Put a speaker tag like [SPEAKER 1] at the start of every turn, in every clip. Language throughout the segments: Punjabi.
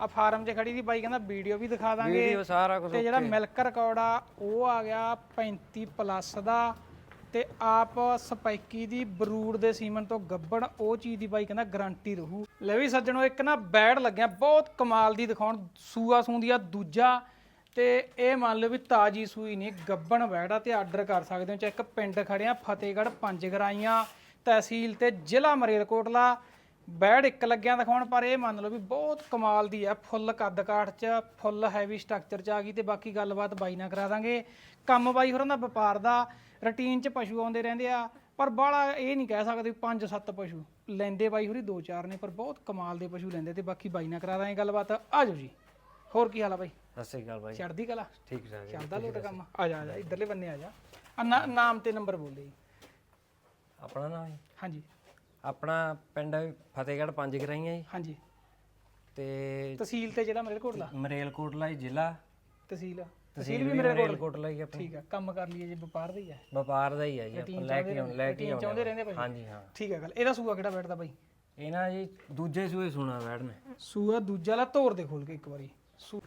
[SPEAKER 1] ਆ ਫਾਰਮ 'ਚ ਖੜੀ ਦੀ ਬਾਈ ਕਹਿੰਦਾ ਵੀਡੀਓ ਵੀ ਦਿਖਾ ਦਾਂਗੇ।
[SPEAKER 2] ਵੀਡੀਓ ਸਾਰਾ ਕੁਝ
[SPEAKER 1] ਤੇ ਜਿਹੜਾ ਮਿਲਕ ਰਿਕਾਰਡ ਆ ਉਹ ਆ ਗਿਆ 35 ਪਲੱਸ ਦਾ। ਤੇ ਆਪ ਸਪਾਈਕੀ ਦੀ ਬਰੂਡ ਦੇ ਸੀਮਨ ਤੋਂ ਗੱਬਣ ਉਹ ਚੀਜ਼ ਦੀ ਬਾਈ ਕਹਿੰਦਾ ਗਾਰੰਟੀ ਰਹੂ। ਲੈ ਵੀ ਸੱਜਣੋ ਇੱਕ ਨਾ ਬੈਡ ਲੱਗਿਆ ਬਹੁਤ ਕਮਾਲ ਦੀ ਦਿਖਾਉਣ ਸੂਆ ਸੂੰਦੀ ਆ ਦੂਜਾ। ਤੇ ਇਹ ਮੰਨ ਲਓ ਵੀ ਤਾਜੀ ਸੂਈ ਨਹੀਂ ਗੱਬਣ ਆ ਤੇ ਆਰਡਰ ਕਰ ਸਕਦੇ ਹੋ। ਚੈੱਕ ਪਿੰਡ ਖੜਿਆ ਫਤਿਹਗੜ੍ਹ ਪੰਜ ਗਰਾਈਆਂ ਤਹਿਸੀਲ ਤੇ ਜ਼ਿਲ੍ਹਾ ਮਰੇਲਕੋਟਲਾ। ਬੈਡ ਇੱਕ ਲੱਗਿਆ ਦਿਖਾਉਣ ਪਰ ਇਹ ਮੰਨ ਲਓ ਵੀ ਬਹੁਤ ਕਮਾਲ ਦੀ ਆ ਫੁੱਲ ਕੱਦ ਕਾਠ ਚ ਫੁੱਲ ਹੈਵੀ ਸਟਰਕਚਰ ਚ ਆ ਗਈ ਤੇ ਬਾਕੀ ਗੱਲਬਾਤ ਬਾਈ ਨਾਲ ਕਰਾ ਦਾਂਗੇ। ਕੰਮ ਬਾਈ ਹੋਰਾਂ ਦਾ ਵਪਾਰ ਦਾ ਰੁਟੀਨ ਚ ਪਸ਼ੂ ਆਉਂਦੇ ਰਹਿੰਦੇ ਆ ਪਰ ਬਾਹਲਾ ਇਹ ਨਹੀਂ ਕਹਿ ਸਕਦੇ ਪੰਜ ਸੱਤ ਪਸ਼ੂ ਲੈਂਦੇ ਬਾਈ ਹੋਰੀ ਦੋ ਚਾਰ ਨੇ ਪਰ ਬਹੁਤ ਕਮਾਲ ਦੇ ਪਸ਼ੂ ਲੈਂਦੇ ਤੇ ਬਾਕੀ ਬਾਈ ਨਾਲ ਕਰਾ ਦਾਂਗੇ ਗੱਲਬਾਤ। ਆ ਜਾਓ ਜੀ। ਹੋਰ ਕੀ ਹਾਲ ਆ ਬਾਈ?
[SPEAKER 2] ਸਤਿ ਸ਼੍ਰੀ ਅਕਾਲ ਬਾਈ।
[SPEAKER 1] ਚੜ੍ਹਦੀ ਕਲਾ?
[SPEAKER 2] ਠੀਕ ਠਾਕ।
[SPEAKER 1] ਚੱਲਦਾ ਲੋਟ ਕੰਮ? ਆ ਜਾ ਆ ਜਾ ਇਧਰਲੇ ਬੰਨੇ ਆ ਜਾ। ਨਾਮ ਤੇ ਨੰਬਰ ਬੋਲ ਦੇ
[SPEAKER 2] ਆਪਣਾ ਨਾਮ
[SPEAKER 1] ਹਾਂਜੀ।
[SPEAKER 2] ਆਪਣਾ ਪਿੰਡ ਫਤਿਹਗੜ੍ਹ ਪੰਜ ਗਰਾਈਆਂ ਜੀ।
[SPEAKER 1] ਹਾਂਜੀ।
[SPEAKER 2] ਤੇ
[SPEAKER 1] ਤਹਿਸੀਲ ਤੇ ਜਿਹੜਾ ਮੇਰੇ ਕੋਲ ਦਾ
[SPEAKER 2] ਮਰੇਲਕੋਟਲਾ ਜੀ ਜ਼ਿਲ੍ਹਾ।
[SPEAKER 1] ਤਹਿਸੀਲ
[SPEAKER 2] ਤਹਿਸੀਲ ਵੀ ਮਰੇਲਕੋਟਲਾ? ਹੀ ਆਪਣੀ।
[SPEAKER 1] ਠੀਕ ਆ ਕੰਮ ਕਰ ਲਈਏ ਜੇ ਵਪਾਰ ਦਾ ਹੀ ਹੈ
[SPEAKER 2] ਵਪਾਰ ਦਾ ਹੀ ਹੈ ਜੀ ਆਪਾਂ ਲੈ ਕੇ ਆਉਂ ਲੈ ਕੇ
[SPEAKER 1] ਚਾਹੁੰਦੇ ਰਹਿੰਦੇ ਭਾਈ?
[SPEAKER 2] ਹਾਂਜੀ ਹਾਂ।
[SPEAKER 1] ਠੀਕ ਹੈ ਗੱਲ। ਇਹਦਾ ਸੂਆ ਕਿਹੜਾ ਬੈਠਦਾ ਬਾਈ?
[SPEAKER 2] ਇਹ ਨਾ ਜੀ ਦੂਜੇ ਸੂਏ ਸੁਣਾ ਬੈਠ ਨੇ
[SPEAKER 1] ਸੂਆ ਦੂਜਾ ਲਾ ਤੋਰ ਦੇ ਖੋਲ ਕੇ ਇੱਕ ਵਾਰੀ। ਸੂ-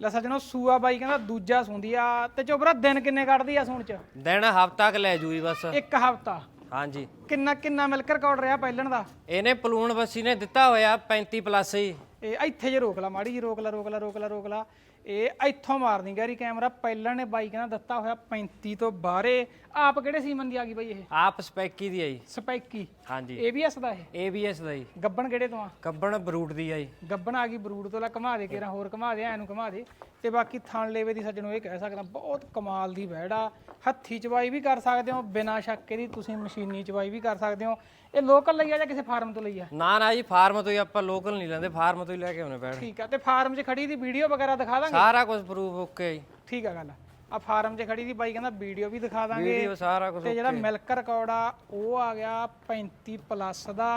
[SPEAKER 1] ਲੈ ਸੱਜਣੋ ਸੂਆ ਬਾਈ ਕਹਿੰਦਾ ਦੂਜਾ ਸੁੰਦੀ ਆ। ਤੇ ਚੋਬਰਾ ਦਿਨ ਕਿੰਨੇ ਕੱਢਦੀ ਆ ਸੂਣ ਚ?
[SPEAKER 2] ਦਿਨ ਹਫਤਾ ਕ ਲੈ ਜੂ ਜੀ ਬਸ।
[SPEAKER 1] ਇੱਕ ਹਫਤਾ।
[SPEAKER 2] ਹਾਂਜੀ।
[SPEAKER 1] ਕਿੰਨਾ ਕਿੰਨਾ ਮਿਲਕ ਰਿਕਾਰਡ ਰਿਹਾ ਪਹਿਲਣ ਦਾ?
[SPEAKER 2] ਇਹਨੇ ਪਲੂਣ ਬੱਸੀ ਨੇ ਦਿੱਤਾ ਹੋਇਆ 35 ਪਲੱਸ ਜੀ
[SPEAKER 1] ਇਹ ਇੱਥੇ ਜੇ ਰੋਕ ਲਾ ਮਾੜੀ ਜੀ ਰੋਕ ਲਾ ਰੋਕ ਲਾ ਰੋਕ ਲਾ ਰੋਕ ਲਾ। ਇਹ ਇੱਥੋਂ ਮਾਰਨੀ ਗੈਰੀ ਕੈਮਰਾ ਪਹਿਲਣ ਨੇ ਬਾਈ ਕਹਿੰਦਾ ਦਿੱਤਾ ਹੋਇਆ 35 ਤੋਂ ਬਾਹਰੇ। ਆਪ ਕਿਹੜੇ ਸੀਮਨ ਦੀ ਆ ਗਈ ਬਾਈ ਇਹ?
[SPEAKER 2] ਆਪ ਸਪੈਕੀ ਦੀ ਆ ਜੀ।
[SPEAKER 1] ਸਪੈਕੀ।
[SPEAKER 2] ਹਾਂਜੀ।
[SPEAKER 1] ਏਬੀਐਸ ਦਾ ਇਹ?
[SPEAKER 2] ABS ਦਾ ਜੀ।
[SPEAKER 1] ਗੱਬਣ ਕਿਹੜੇ ਤੋਂ ਆ?
[SPEAKER 2] ਕੱਬਣ ਬਰੂਟ ਦੀ ਆ ਜੀ।
[SPEAKER 1] ਗੱਬਣ ਆ ਗਈ ਬਰੂਡ ਤੋਂ ਲਾ ਘਮਾ ਦੇ ਕੇਰਾ ਹੋਰ ਘਮਾ ਦੇ ਐਨੂੰ ਘਮਾ ਦੇ। ਤੇ ਬਾਕੀ ਥਣ ਲੇਵੇ ਦੀ ਸੱਜਣੋ ਇਹ ਕਹਿ ਸਕਦਾ ਬਹੁਤ ਕਮਾਲ ਦੀ ਆ। ਹੱਥੀ ਚਵਾਈ ਵੀ ਕਰ ਸਕਦੇ ਹੋ ਬਿਨਾਂ ਸ਼ੱਕ ਇਹਦੀ ਤੁਸੀਂ ਮਸ਼ੀਨੀ ਚਵਾਈ ਵੀ ਕਰ ਸਕਦੇ ਹੋ। ਇਹ ਲੋਕਲ ਲਈ ਆ ਜਾਂ ਕਿਸੇ ਫਾਰਮ ਤੋਂ ਲਈ ਆ?
[SPEAKER 2] ਨਾ ਨਾ ਜੀ ਫਾਰਮ ਤੋਂ ਹੀ ਆਪਾਂ ਲੋਕਲ ਨਹੀਂ ਲੈਂਦੇ ਫਾਰਮ ਤੋਂ ਹੀ ਲੈ ਕੇ ਆਉਣੇ ਪੈਣ।
[SPEAKER 1] ਠੀਕ ਆ ਤੇ ਫਾਰਮ 'ਚ ਖੜੀ ਦੀ ਵੀਡੀਓ ਵਗੈਰਾ ਦਿਖਾ ਦਾਂਗੇ?
[SPEAKER 2] ਸਾਰਾ ਕੁਝ ਪ੍ਰੂਫ ਓਕੇ ਜੀ।
[SPEAKER 1] ਠੀਕ ਆ ਗੱਲ ਆ। ਫਾਰਮ 'ਚ ਖੜੀ ਦੀ ਬਾਈ ਕਹਿੰਦਾ ਵੀਡੀਓ ਵੀ ਦਿਖਾ ਦਾਂਗੇ।
[SPEAKER 2] ਵੀਡੀਓ ਸਾਰਾ ਕੁਝ
[SPEAKER 1] ਤੇ ਜਿਹੜਾ ਮਿਲਕ ਰਿਕਾਰਡ ਆ ਉਹ ਆ ਗਿਆ 35 ਪਲੱਸ ਦਾ।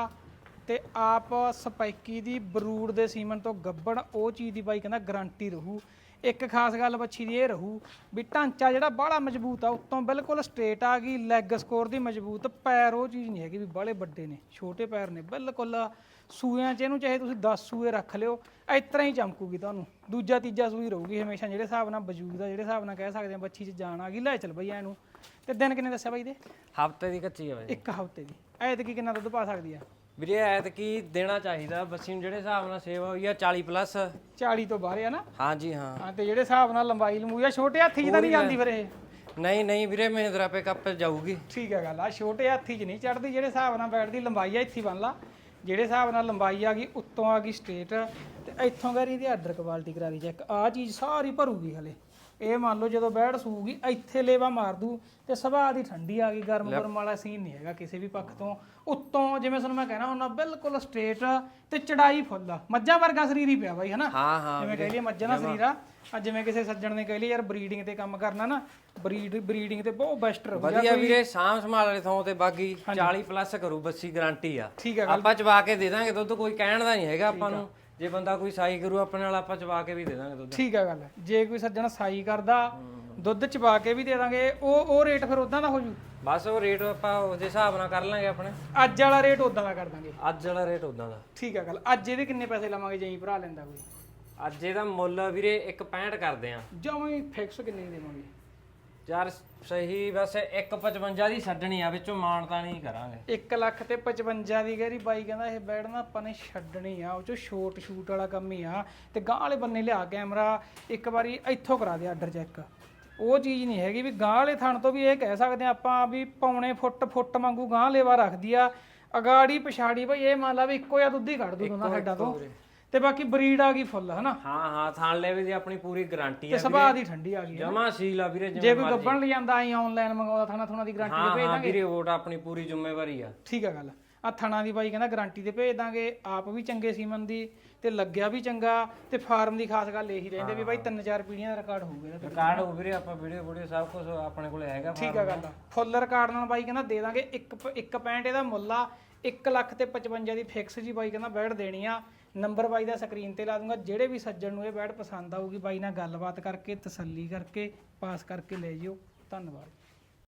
[SPEAKER 1] ਤੇ ਆਪ ਸਪਾਈਕੀ ਦੀ ਬਰੂਡ ਦੇ ਸੀਮਨ ਤੋਂ ਗੱਬਣ ਉਹ ਚੀਜ਼ ਦੀ ਬਾਈ ਕਹਿੰਦਾ ਗਾਰੰਟੀ ਰਹੂ। ਇੱਕ ਖਾਸ ਗੱਲ ਬੱਚੀ ਦੀ ਇਹ ਰਹੂ ਵੀ ਢਾਂਚਾ ਜਿਹੜਾ ਬਾਹਲਾ ਮਜ਼ਬੂਤ ਆ ਉੱਤੋਂ ਬਿਲਕੁਲ ਸਟ੍ਰੇਟ ਆ ਗਈ ਲੈਗ ਸਕੋਰ ਦੀ ਮਜ਼ਬੂਤ ਪੈਰ ਉਹ ਚੀਜ਼ ਨਹੀਂ ਹੈਗੀ ਵੀ ਬਾਹਲੇ ਵੱਡੇ ਨੇ ਛੋਟੇ ਪੈਰ ਨੇ ਬਿਲਕੁਲ ਸੂਇਆਂ 'ਚ ਇਹਨੂੰ ਚਾਹੇ ਤੁਸੀਂ 10 ਸੂਏ ਰੱਖ ਲਿਓ ਇਸ ਤਰ੍ਹਾਂ ਹੀ ਚਮਕੂਗੀ ਤੁਹਾਨੂੰ। ਦੂਜਾ ਤੀਜਾ ਸੂਈ ਰਹੂਗੀ ਹਮੇਸ਼ਾ ਜਿਹੜੇ ਹਿਸਾਬ ਨਾਲ ਵਜੂਦ ਦਾ ਜਿਹੜੇ ਹਿਸਾਬ ਨਾਲ ਕਹਿ ਸਕਦੇ ਆ ਬੱਚੀ 'ਚ ਜਾਨ ਆ ਗਈ ਲੈ ਚੱਲ ਬਈ ਇਹਨੂੰ ਤੇ ਦਿਨ ਕਿੰਨੇ ਦੱਸਿਆ ਬਾਈ ਦੇ
[SPEAKER 2] ਹਫ਼ਤੇ ਦੀ ਕੱਚੀ ਆ ਬਾਈ।
[SPEAKER 1] ਇੱਕ ਹਫ਼ਤੇ ਦੀ। ਐਤਕੀ ਕਿੰਨਾ ਦੁੱਧ ਪਾ ਸਕਦੀ ਆ?
[SPEAKER 2] ਵੀਰੇ ਐਤ ਕੀ ਦੇਣਾ ਚਾਹੀਦਾ ਬੱਸੀ ਨੂੰ ਜਿਹੜੇ ਹਿਸਾਬ ਨਾਲ ਸੇਵਾ ਹੋਈ ਆ 40 ਪਲੱਸ।
[SPEAKER 1] 40 ਤੋਂ ਬਾਹਰ ਆ ਨਾ?
[SPEAKER 2] ਹਾਂਜੀ ਹਾਂ।
[SPEAKER 1] ਹਾਂ ਤੇ ਜਿਹੜੇ ਹਿਸਾਬ ਨਾਲ ਲੰਬਾਈ ਲੰਬੂਈ ਆ ਛੋਟੇ ਹਾਥੀ ਤਾਂ ਨਹੀਂ ਜਾਂਦੀ ਫਿਰ ਇਹ?
[SPEAKER 2] ਨਹੀਂ ਨਹੀਂ ਵੀਰੇ ਮਹਿੰਦਰਾ ਪੇ ਕੱਪ ਜਾਊਗੀ।
[SPEAKER 1] ਠੀਕ ਹੈ ਗੱਲ ਆ ਛੋਟੇ ਹਾਥੀ 'ਚ ਨਹੀਂ ਚੜਦੀ ਜਿਹੜੇ ਹਿਸਾਬ ਨਾਲ ਬੈਠਦੀ ਲੰਬਾਈ ਆ ਇੱਥੇ ਬੰਨ ਲਾ। ਜਿਹੜੇ ਹਿਸਾਬ ਨਾਲ ਲੰਬਾਈ ਆ ਗਈ ਉੱਤੋਂ ਆ ਗਈ ਸਟੇਟ ਤੇ ਇੱਥੋਂ ਗਰੀ ਦੀ ਆਰਡਰ ਕੁਆਲਿਟੀ ਕਰਾ ਦੀ ਚੈੱਕ ਆ ਚੀਜ਼ ਸਾਰੀ ਭਰੂਗੀ ਹਲੇ। ਇਹ ਮੰਨ ਲਓ ਜਦੋਂ ਬੈਠ ਸੂਗੀ ਇੱਥੇ ਲੇਵਾ ਮਾਰ ਦੂ ਤੇ ਸੁਭਾਅ ਦੀ ਠੰਡੀ ਆ ਗਈ ਗਰਮ ਗਰਮ ਵਾਲਾ ਸੀਨ ਨਹੀਂ ਹੈਗਾ ਕਿਸੇ ਵੀ ਪੱਖ ਤੋਂ। ਉੱਤੋਂ ਜਿਵੇਂ ਤੁਹਾਨੂੰ ਮੈਂ ਕਹਿਣਾ ਹੁੰਦਾ ਬਿਲਕੁਲ ਸਟ੍ਰੇਟ ਤੇ ਚੜਾਈ ਫੁੱਲ। ਮੱਝਾਂ ਵਰਗਾ ਸਰੀਰ ਹੀ ਪਿਆ ਬਾਈ ਹਨਾ?
[SPEAKER 2] ਹਾਂ ਹਾਂ
[SPEAKER 1] ਜਿਵੇਂ ਕਹਿ ਲਈਏ ਮੱਝਾਂ ਦਾ ਸਰੀਰ ਆ। ਆ ਜਿਵੇਂ ਕਿਸੇ ਸੱਜਣ ਨੇ ਕਹਿ ਲਈ ਯਾਰ ਬਰੀਡਿੰਗ ਤੇ ਕੰਮ ਕਰਨਾ ਨਾ ਬਰੀਡ ਬਰੀਡਿੰਗ ਤੇ ਬਹੁਤ ਬੈਸਟ ਰਹੂ
[SPEAKER 2] ਵਧੀਆ ਵੀਰੇ ਸਾਂਭ ਸੰਭਾਲ ਵਾਲੇ ਥਾਂ ਤੇ ਬਾਗੀ 40 ਪਲੱਸ ਕਰੂ ਬੱਸੀ ਗਾਰੰਟੀ ਆ। ਆਪਾਂ ਚਵਾ ਕੇ ਦੇ ਦਾਂਗੇ ਦੁੱਧ ਕੋਈ ਕਹਿਣ ਦਾ ਨਹੀਂ ਹੈਗਾ ਆਪਾਂ ਨੂੰ। ਜੇ ਬੰਦਾ ਕੋਈ ਸਾਈ ਕਰੂ ਆਪਣੇ ਨਾਲ ਆਪਾਂ ਚਵਾ ਕੇ ਵੀ ਦੇ ਦਾਂਗੇ ਦੁੱਧ।
[SPEAKER 1] ਠੀਕ ਹੈ ਗੱਲ। ਜੇ ਕੋਈ ਸੱਜਣ ਸਾਈ ਕਰਦਾ ਦੁੱਧ ਚਪਾ ਕੇ ਵੀ ਦੇ ਦਾਂਗੇ ਉਹ ਉਹ ਰੇਟ ਫਿਰ ਉਦਾਂ ਦਾ ਹੋ ਜੂ?
[SPEAKER 2] ਬਸ ਉਹ ਰੇਟ ਆਪਾਂ ਉਹਦੇ ਹਿਸਾਬ ਨਾਲ ਕਰ ਲਾਂਗੇ ਆਪਣੇ।
[SPEAKER 1] ਅੱਜ ਵਾਲਾ ਰੇਟ ਉਦਾਂ ਦਾ ਕਰ ਦਾਂਗੇ।
[SPEAKER 2] ਅੱਜ ਵਾਲਾ ਰੇਟ ਉਦਾਂ ਦਾ।
[SPEAKER 1] ਠੀਕ ਹੈ ਗੱਲ। ਅੱਜ ਇਹਦੇ ਕਿੰਨੇ ਪੈਸੇ ਲਵਾਂਗੇ ਜੇ ਭਰਾ ਲੈਂਦਾ ਕੋਈ?
[SPEAKER 2] ਅੱਜ ਇਹਦਾ ਮੁੱਲ ਵੀਰੇ 1.65 ਕਰਦੇ ਆ।
[SPEAKER 1] ਜਮਾਂ ਫਿਕਸ ਕਿੰਨੇ ਦੇਵਾਂਗੇ?
[SPEAKER 2] ਯਾਰ ਸਹੀ ਬਸ 1.55 ਦੀ ਛੱਡਣੀ ਆ ਵਿੱਚੋਂ ਮਾਨਤਾ ਨਹੀਂ ਕਰਾਂਗੇ।
[SPEAKER 1] 1 ਲੱਖ ਤੇ 55 ਦੀ ਗੈਰੀ ਬਾਈ ਕਹਿੰਦਾ ਇਹ ਬੈਡ ਨਾ ਆਪਾਂ ਨੇ ਛੱਡਣੀ ਆ ਉਹ ਚੋਂ ਸ਼ੋਟ ਸ਼ੂਟ ਵਾਲਾ ਕੰਮ ਹੀ ਆ। ਤੇ ਗਾਂ ਵਾਲੇ ਬੰਨੇ ਲਿਆ ਕੈਮਰਾ ਇੱਕ ਵਾਰੀ ਇੱਥੋਂ ਕਰਾ ਦੇ ਆਰਡਰ ਚੈੱਕ ਉਹ ਚੀਜ਼ ਨਹੀਂ ਹੈਗੀ ਵੀ ਗਾਂ ਵਾਲੇ ਥਣ ਤੋਂ ਵੀ ਇਹ ਕਹਿ ਸਕਦੇ ਆ ਆਪਾਂ ਵੀ ਪੌਣੇ ਫੁੱਟ ਫੁੱਟ ਵਾਂਗੂ ਗਾਂ ਲੇਵਾ ਰੱਖਦੀ ਆ। ਅਗਾੜੀ ਪਛਾੜੀ ਬਈ ਇਹ ਮੰਨ ਲਾ ਵੀ ਇੱਕੋ ਜਿਹਾ ਦੁੱਧ ਕੱਢ ਦੂ ਦੋਨਾਂ ਸਾਈਡਾਂ ਤੋਂ। ਤੇ ਬਾਕੀ ਬਰੀਡ ਆ ਗਈ ਫੁੱਲ ਹਨਾ?
[SPEAKER 2] ਹਾਂ ਹਾਂ ਥਾਣ ਲੈਵੇ ਦੀ ਆਪਣੀ ਪੂਰੀ ਗਾਰੰਟੀ
[SPEAKER 1] ਤੇ
[SPEAKER 2] ਆ
[SPEAKER 1] ਸੁਭਾਅ ਦੀ ਠੰਡੀ ਆ ਗਈ।
[SPEAKER 2] ਜਮਾ ਸੀਲ ਆ ਵੀਰੇ
[SPEAKER 1] ਜੇ
[SPEAKER 2] ਜਿਵੇਂ
[SPEAKER 1] ਕੋਈ ਗੱਬਣ ਲਈ ਜਾਂਦਾ ਆਈ ਆਨਲਾਈਨ ਮੰਗਾਉਂਦਾ ਥਣਾ ਥੁਣਾ ਦੀ ਗਾਰੰਟੀ
[SPEAKER 2] ਹਾਂ
[SPEAKER 1] ਤੇ ਭੇਜ
[SPEAKER 2] ਹਾਂ
[SPEAKER 1] ਦਾਂਗੇ।
[SPEAKER 2] ਵੀਰੇ ਵੋਟ ਆਪਣੀ ਪੂਰੀ ਜ਼ਿੰਮੇਵਾਰੀ ਆ।
[SPEAKER 1] ਠੀਕ ਆ ਗੱਲ। ਆ ਥਣਾ ਦੀ ਬਾਈ ਕਹਿੰਦਾ ਗਾਰੰਟੀ ਤੇ ਭੇਜ ਦਾਂਗੇ ਆਪ ਵੀ ਚੰਗੇ ਸੀਮਨ ਦੀ ਤੇ ਲੱਗਿਆ ਵੀ ਚੰਗਾ ਤੇ ਫਾਰਮ ਦੀ ਖਾਸ ਗੱਲ ਇਹੀ ਰਹਿੰਦੇ ਵੀ ਬਾਈ ਤਿੰਨ ਚਾਰ ਪੀੜ੍ਹੀਆਂ ਦਾ ਰਿਕਾਰਡ ਹੋਊਗਾ ਇਹਦਾ।
[SPEAKER 2] ਰਿਕਾਰਡ ਹੋ ਵੀਰੇ ਆਪਾਂ ਵੀਡੀਓ ਵੀਡੀਓ ਸਭ ਕੁਝ ਆਪਣੇ ਕੋਲੇ ਹੈਗਾ
[SPEAKER 1] ਠੀਕ ਆ ਗੱਲ ਫੁੱਲ ਰਿਕਾਰਡ ਨਾਲ ਬਾਈ ਕਹਿੰਦਾ ਦੇ ਦਾਂਗੇ 1 1 ਪੈਂਟ ਇਹਦਾ ਮੁੱਲ ਆ 1 ਲੱਖ ਤੇ 55 ਦੀ ਫਿਕਸ ਜੀ ਬਾਈ ਕਹਿੰਦਾ ਬੈਡ ਦੇਣੀ ਆ। ਨੰਬਰ ਬਾਈ ਦਾ ਸਕਰੀਨ ਤੇ ਲਾ ਦੂੰਗਾ। ਜਿਹੜੇ ਵੀ ਸੱਜਣ ਨੂੰ ਇਹ ਬੈਠ ਪਸੰਦ ਆਊਗੀ, ਬਾਈ ਨਾਲ ਗੱਲਬਾਤ ਕਰਕੇ, ਤਸੱਲੀ ਕਰਕੇ, ਪਾਸ ਕਰਕੇ ਲੈ ਜਿਓ। ਧੰਨਵਾਦ।